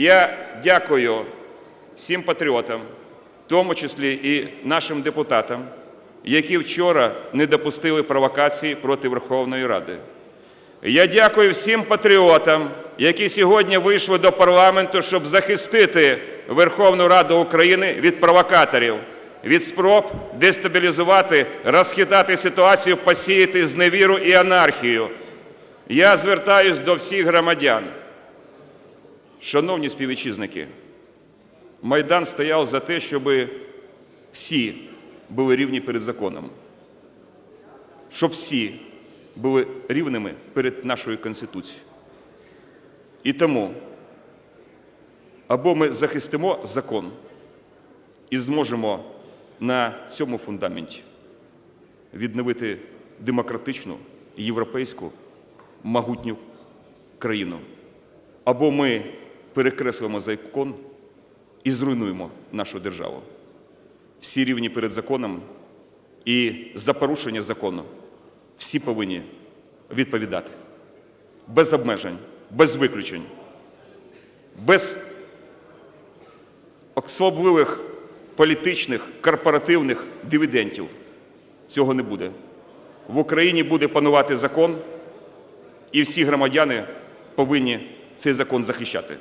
Я дякую всім патріотам, в тому числі і нашим депутатам, які вчора не допустили провокації проти Верховної Ради. Я дякую всім патріотам, які сьогодні вийшли до парламенту, щоб захистити Верховну Раду України від провокаторів, від спроб дестабілізувати, розхитати ситуацію, посіяти зневіру і анархію. Я звертаюсь до всіх громадян. Шановні співвітчизники, Майдан стояв за те, щоб всі були рівні перед законом, щоб всі були рівними перед нашою Конституцією. І тому або ми захистимо закон і зможемо на цьому фундаменті відновити демократичну, європейську, могутню країну, або ми перекреслимо закон і зруйнуємо нашу державу. Всі рівні перед законом і за порушення закону всі повинні відповідати без обмежень, без виключень, без особливих політичних корпоративних дивідендів. Цього не буде. В Україні буде панувати закон, і всі громадяни повинні цей закон захищати.